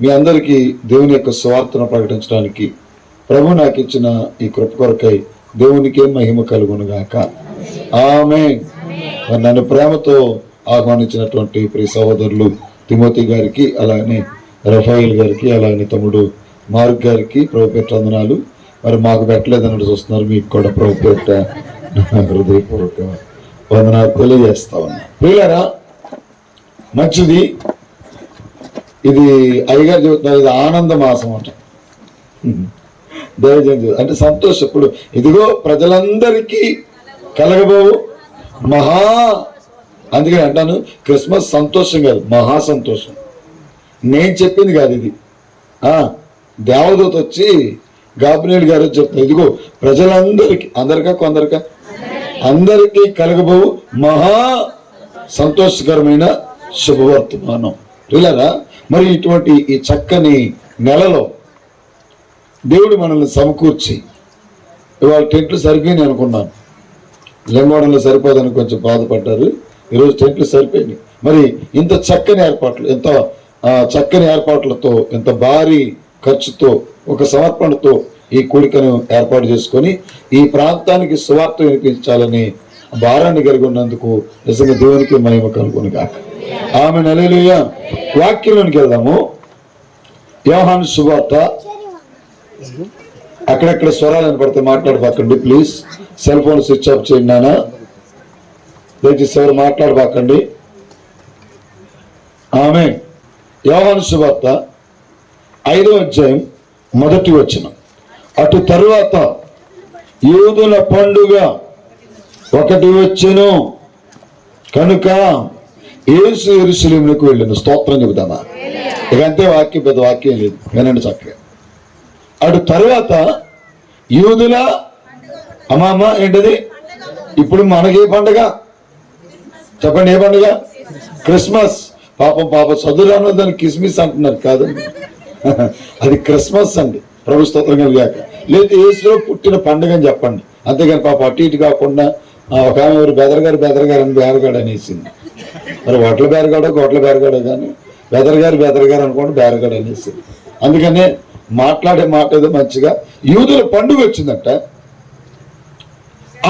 మీ అందరికీ దేవుని యొక్క స్వార్థను ప్రకటించడానికి ప్రభు నాకు ఇచ్చిన ఈ కృప కొరకై దేవునికే మహిమ కలుగునుగాక. ఆమె నన్ను ప్రేమతో ఆహ్వానించినటువంటి ప్రియ సహోదరులు తిమోతి గారికి అలానే రఫాయిల్ గారికి అలానే తమ్ముడు మార్క్ గారికి ప్రభు పేరు వందనాలు. మరి మాకు పెట్టలేదన్నట్టు చూస్తున్నారు మీకు కూడా ప్రభు పెట్ట హృదయపూర్వక వందనాలు తెలియజేస్తా ఉన్నా. ప్రియులరా మంచిది ఇది అయ్యగారు చెబుతున్నారు ఇది ఆనంద మాసం అంట. దైవజన్ చెబుతారు. అంటే సంతోషం. ఇప్పుడు ఇదిగో ప్రజలందరికీ కలగబోవు. మహా అందుకని అంటాను క్రిస్మస్ సంతోషం కాదు మహా సంతోషం. నేను చెప్పింది కాదు ఇది. ఆ దేవదూత వచ్చి గాబ్రియల్ గారు చెప్తారు ఇదిగో ప్రజలందరికీ అందరికా కొందరికా అందరికీ కలగబోవు. మహా సంతోషకరమైన శుభవర్తమానం. పిల్లరా మరి ఇటువంటి ఈ చక్కని నెలలో దేవుడు మనల్ని సమకూర్చి ఇవాళ టెంట్లు సరిపోయినాయి అనుకున్నాను. లింగోడంలో సరిపోదని కొంచెం బాధపడ్డారు. ఈరోజు టెంట్లు సరిపోయినాయి. మరి ఇంత చక్కని ఏర్పాట్లు ఎంత చక్కని ఏర్పాట్లతో ఎంత భారీ ఖర్చుతో ఒక సమర్పణతో ఈ కూడికను ఏర్పాటు చేసుకొని ఈ ప్రాంతానికి సువార్త వినిపించాలని భారాన్ని కలిగి ఉన్నందుకు నిజంగా దేవునికి మహిమ కలుగును కాక ఆమె నెలలుయ వాక్యంలోనికి వెళ్దాము. యోహాను శుభార్త అక్కడక్కడ స్వరాలు వినపడితే మాట్లాడబాకండి please. Cell phone switch off చేయండి నాన్న. దయచేసి ఎవరు మాట్లాడబాకండి. ఆమె యోహాను శుభార్త ఐదో అధ్యాయం మొదటి వచ్చిన అటు తరువాత యూదుల పండుగ ఒకటి వచ్చెను. కనుక యేసు ఎరుసలేములకు వెళ్ళిన స్తోత్రం చెబుతామా ఇక అంతే వాక్యం పెద్ద వాక్యం లేదు వినండి చక్కగా అటు తర్వాత యూదుల అమ్మమ్మ ఏంటది ఇప్పుడు మనకి ఏ పండుగ చెప్పండి ఏ పండుగ క్రిస్మస్ పాపం పాప చదువురాను దాన్ని కిస్మిస్ అంటున్నారు కాదు అది క్రిస్మస్ అండి ప్రభు స్తోత్రం కలిగాక లేదు ఏసులో పుట్టిన పండుగ అని చెప్పండి అంతేగాని పాప అటు ఇటు కాకుండా ఒక ఆమె ఎవరు బెదరగారు బెదరగారు అని బేరగాడు అనేసింది మరి వడ్ల బేరగాడో గొడ్ల బేరగాడో కానీ బెదరగారు బెదరగారు అనుకోండి బేరగాడు అనేసి అందుకనే మాట్లాడే మాట ఏదో మంచిగా యూదుల పండుగ వచ్చిందట.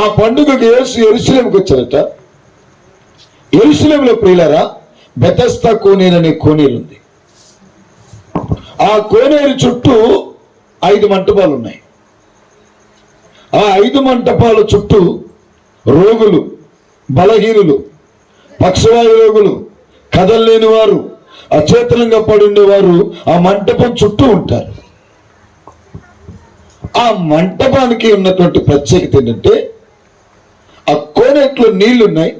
ఆ పండుగకి యేసు ఎరుసలేంకి వచ్చారట. ఎరుసలేంలో ప్రియులరా బెతస్తా కోనేరు అనే కోనేరు ఉంది. ఆ కోనేరు చుట్టూ ఐదు మంటపాలు ఉన్నాయి. ఆ ఐదు మంటపాల చుట్టూ రోగులు బలహీనులు పక్షవాయు రోగులు కదలలేని వారు అచేతనంగా పడి ఉండేవారు ఆ మంటపం చుట్టూ ఉంటారు. ఆ మంటపానికి ఉన్నటువంటి ప్రత్యేకత ఏంటంటే ఆ కోనేట్లో నీళ్ళున్నాయి.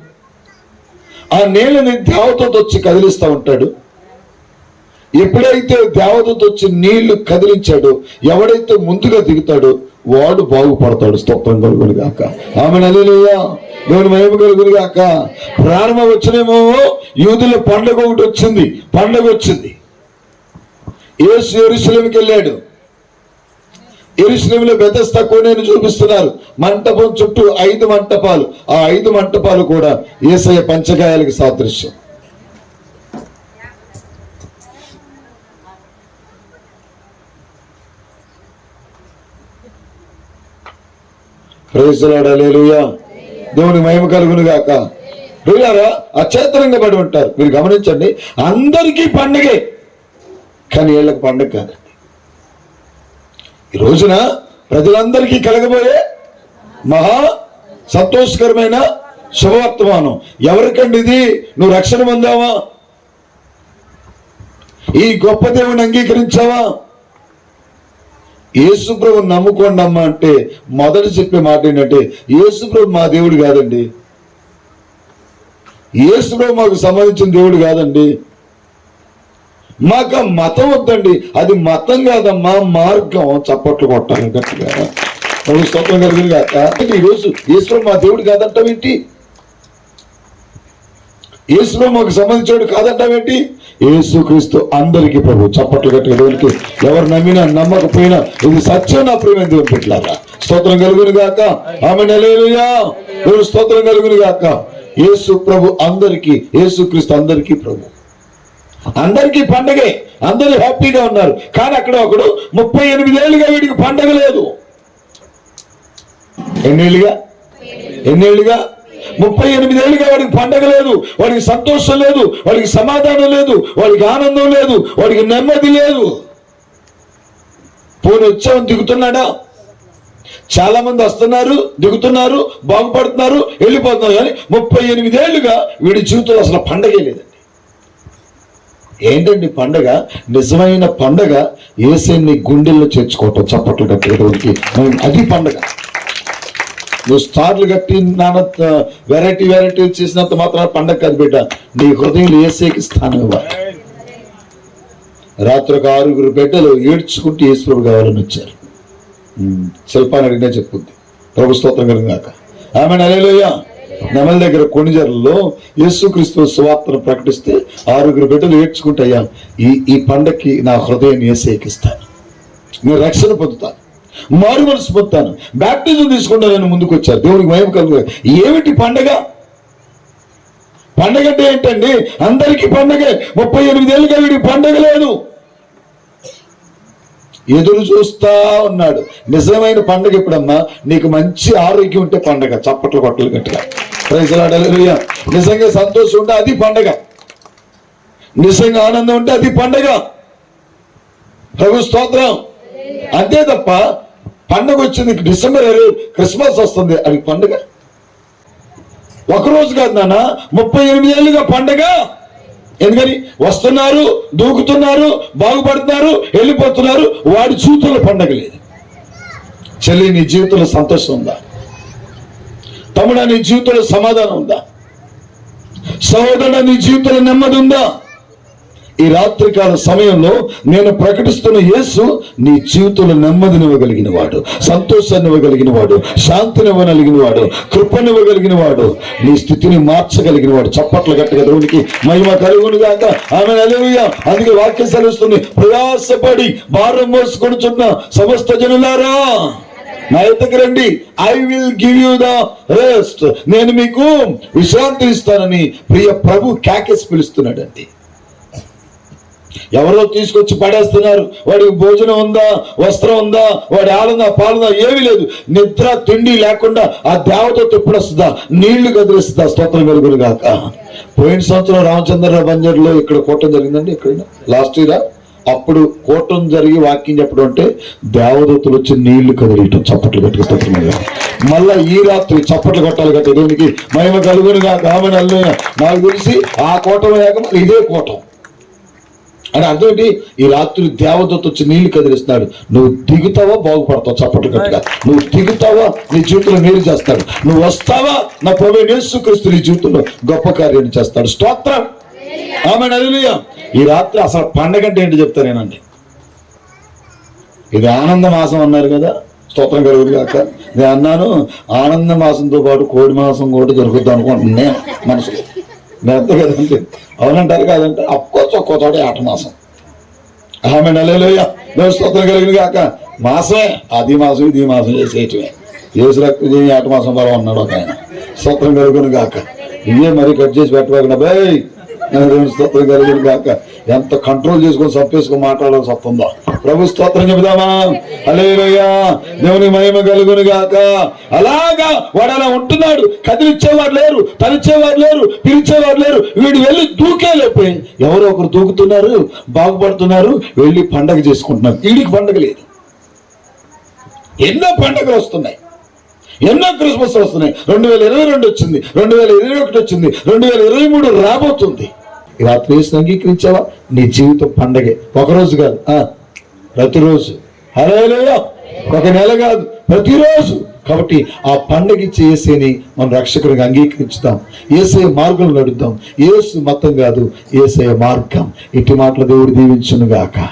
ఆ నీళ్ళని దేవతతో వచ్చి కదిలిస్తూ ఉంటాడు. ఎప్పుడైతే దేవతతో వచ్చి నీళ్ళు కదిలించాడో ఎవడైతే ముందుగా దిగుతాడో వాడు బాగుపడతాడు స్తోత్రం కలుగునిగాక ఆమె నదిలేయా దేవుని మహిమ కలుగునిగాక ప్రారంభం వచ్చినేమో యూదుల పండగ ఒకటి వచ్చింది. పండగ వచ్చింది. ఏసు ఎరుసలేమికి వెళ్ళాడు. ఎరుసలేములో బెదస్త కోనేను చూపిస్తున్నారు. మంటపం చుట్టూ ఐదు మంటపాలు. ఆ ఐదు మంటపాలు కూడా ఏసయ పంచగాయాలకు సాదృశ్యం. ప్రేసలాడలేలుయా దేవుని మహిమ కలుగును గాక. ప్రియులారా అచేతనంగా పడి ఉంటారు. మీరు గమనించండి అందరికీ పండగే. కానీ వీళ్ళకి పండగ కాదండి ఈ రోజున ప్రజలందరికీ కలగబోయే మహా సంతోషకరమైన శుభవర్తమానం. ఎవరికండి ఇది? నువ్వు రక్షణ పొందావా? ఈ గొప్ప దేవుని అంగీకరించావా? యేసుప్రభు నమ్ముకోండి అమ్మ అంటే మొదట చెప్పే మాట ఏంటంటే యేసుప్రభు మా దేవుడు కాదండి. యేసుప్రభు మాకు సంబంధించిన దేవుడు కాదండి. మాకు మతం వద్దండి. అది మతం కాదమ్మా మార్గం చప్పట్లు కొట్టాలి గట్టిగా. ప్రభు స్తోత్రం కలిగింది కాక ఈరోజు ఈశ్వరం మా దేవుడు కాదంటావేంటి? యేసులో మాకు సంబంధించాడు కాదంటావేంటి యేసుక్రీస్తు అందరికీ ప్రభు చప్పట్లు గట్టిగా దేవునికి ఎవరు నమ్మినా నమ్మకపోయినా ఇది సత్యం నా ప్రేమ దేవుని పెట్టారా స్తోత్రం కలుగును గాక. ఆమె నెలలుయా దేవుడు స్తోత్రం కలుగును గాక. యేసు ప్రభు అందరికీ యేసుక్రీస్తు అందరికీ ప్రభు. అందరికీ పండగే. అందరూ హ్యాపీగా ఉన్నారు. కానీ అక్కడ ఒకడు ముప్పై ఎనిమిదేళ్ళుగా వీడికి పండగ లేదు. ఎన్నేళ్ళుగా? ఎన్నేళ్ళుగా? ముప్పై ఎనిమిదేళ్ళుగా వాడికి పండగ లేదు వాడికి సంతోషం లేదు వాడికి సమాధానం లేదు వాడికి ఆనందం లేదు వాడికి నెమ్మది లేదు. పోనీ ఉత్సవం దిగుతున్నాడా? చాలా మంది వస్తున్నారు దిగుతున్నారు బాగుపడుతున్నారు వెళ్ళిపోతున్నారు కానీ ముప్పై ఎనిమిదేళ్ళుగా వీడి జీవితంలో అసలు పండగే లేదండి. ఏంటండి పండగ? నిజమైన పండగ ఏసీని గుండెల్లో చేర్చుకోవటం చప్పట్లు కట్టేటోడికి అది పండగ. నువ్వు స్టార్లు కట్టి నాన్న వెరైటీ వెరైటీ చేసినంత మాత్రం పండగ కాదు బిడ్డ. నీ హృదయంలో ఏసేకి స్థానం ఇవ్వాలి రాత్రి ఒక ఆరుగురు బిడ్డలు ఏడ్చుకుంటూ యేసుప్రభు కావాలని వచ్చారు. శిల్పాన్ని అడిగినా చెప్పుద్ది. ప్రభు స్తోత్రం కలిగాక ఆమె అలేలోయ నెమల దగ్గర కొణిజర్లలో యేసుక్రీస్తు సువార్తను ప్రకటిస్తే ఆరుగురు బిడ్డలు ఏడ్చుకుంటాయ్యా ఈ ఈ పండక్కి నా హృదయం ఏసేకిస్తాను నేను రక్షణ పొందుతాను. మారు మనసు పొందుతాను. బ్యాప్టిజం తీసుకుంటానని ముందుకు వచ్చారు దేవునికి మహిమ కలుగు. ఏమిటి పండగ? పండగ అంటే ఏంటండి? అందరికీ పండగే. ముప్పై ఎనిమిదేళ్ళుగా వీడికి పండగ లేదు. ఎదురు చూస్తా ఉన్నాడు. నిజమైన పండగ ఎప్పుడమ్మా? నీకు మంచి ఆరోగ్యం ఉంటే పండగ. చప్పట్లు కొట్టలు గట్టిగా ప్రైజ్లాడలేలుయ్య నిజంగా సంతోషం ఉంటే అది పండగ. నిజంగా ఆనందం ఉంటే అది పండగ. ప్రభు స్తోత్రం. అంతే తప్ప పండుగ వచ్చింది డిసెంబర్ ఇరవై క్రిస్మస్ వస్తుంది. అది పండగ? ఒకరోజు కాదు నాన్న ముప్పై ఎనిమిది ఏళ్ళుగా పండగ. ఎందుకని? వస్తున్నారు దూకుతున్నారు బాగుపడుతున్నారు వెళ్ళిపోతున్నారు. వాడి జీవితంలో పండగ లేదు. చెల్లి నీ జీవితంలో సంతోషం ఉందా? తమ్ముడా నీ జీవితంలో సమాధానం ఉందా? సహోదరుడా నీ జీవితంలో నెమ్మది ఉందా? ఈ రాత్రికాల సమయంలో నేను ప్రకటిస్తున్న యేసు నీ జీవితంలో నెమ్మదినివ్వగలిగిన వాడు సంతోషాన్ని ఇవ్వగలిగిన వాడు శాంతినివ్వగలిగిన వాడు కృపనివ్వగలిగిన వాడు నీ స్థితిని మార్చగలిగిన వాడు చప్పట్లు గట్టగా దేవునికి మహిమ కలుగును కాక ఆమె అలెలుయ అందుకే వాక్యం సెలవుస్తుంది. ప్రయాసపడి భారం మోసుకొనుచున్న సమస్త జనులారా నా ఎద్దకు రండి. I will give you the rest నేను మీకు విశ్రాంతి ఇస్తానని ప్రియ ప్రభు క్యాకెస్ పిలుస్తున్నాడు ఎవరో తీసుకొచ్చి పడేస్తున్నారు. వాడికి భోజనం ఉందా? వస్త్రం ఉందా? వాడి ఆలందా పాలుందా ఏమీ లేదు. నిద్ర తిండి లేకుండా ఆ దేవత ఎప్పుడు నీళ్ళు కదిలిస్తుందా? స్తోత్రం వెలుగులు పోయిన సంవత్సరం రామచంద్రరావు బంజర్లో ఇక్కడ కూటం జరిగిందండి ఇక్కడ లాస్ట్ ఇయర్? అప్పుడు కూటం జరిగి వాక్యం చెప్పడం అంటే దేవదత్తులు వచ్చి నీళ్ళు కదిలియటం చప్పట్లు కట్టుకు మళ్ళా ఈ రాత్రి చప్పట్లు కొట్టాలి కదా దేవునికి. మహిమ కలుగును కామని ఆమె నాకు తెలిసి ఆ కోటం లేక ఇదే కోటం. అని ఏంటి? ఈ రాత్రి దేవదత్త వచ్చి నీళ్ళు కదిలిస్తున్నాడు. నువ్వు దిగుతావా బాగుపడతావు? చప్పట్లు గట్టిగా. నువ్వు దిగుతావా? నీ జీవితంలో మేలు చేస్తాడు. నువ్వు వస్తావా? నా ప్రభు యేసుక్రీస్తు నీ జీవితంలో గొప్ప కార్యాన్ని చేస్తాడు. స్తోత్రం. ఆమె నలులుయ ఈ రాత్రి అసలు పండగ అంటే ఏంటి చెప్తానేనండి ఇది ఆనంద మాసం అన్నారు కదా. స్తోత్రం కలుగురు కాక. నేను అన్నాను ఆనంద మాసంతో పాటు కోడి మాసం కూడా దొరుకుద్ది అనుకుంటున్నాను. నేను మనసులో అంతే కదండి అవునంటారు కాదంటే అఫ్కోర్స్ ఒక్కో చోట ఆట మాసం. ఆమె నెలలోయ స్తోత్రం కాక. మాసమే. అది మాసం ఇది మాసం చేసేయటమే. ఏసు రక్తం ఆట మాసం బలం అన్నాడు ఒక ఆయన. స్తోత్రం కలుగును కాక. ఇవే మరి కట్ చేసి పెట్టబోకుండా బై రెండు స్తోత్రం కలుగును కాక. ఎంత కంట్రోల్ చేసుకొని సప్పేసుకొని మాట్లాడాల్సి వస్తుందో. ప్రభు స్తోత్రం చెబుదామా? అలేరయ్యా దేవుని మహిమ కలుగును గాక అలాగా వాడు అలా ఉంటున్నాడు. కదిలిచ్చేవారు లేరు తలిచేవారు లేరు పిలిచేవారు లేరు. వీడు వెళ్ళి దూకే లేకపోయి ఎవరో ఒకరు దూకుతున్నారు బాగుపడుతున్నారు వెళ్ళి పండగ చేసుకుంటున్నారు. వీడికి పండగ లేదు. ఎన్నో పండగలు వస్తున్నాయి. ఎన్నో క్రిస్మస్ వస్తున్నాయి. రెండు వేల ఇరవై రెండు వచ్చింది. రెండు వేల ఇరవై ఒకటి వచ్చింది. రెండు వేల ఇరవై మూడు రాబోతుంది. రాత్రి అంగీకరించావా నీ జీవితం పండగే. ఒకరోజు కాదు. ప్రతిరోజు. హరేలేయా ఒక నెల కాదు ప్రతిరోజు. కాబట్టి ఆ పండగ చేసేని మనం రక్షకుడిగా అంగీకరించుదాం. ఏసే మార్గం నడుద్దాం. ఏసు మతం కాదు ఏసే మార్గం. ఇటు మాటలు దేవుడు దీవించునుగాక.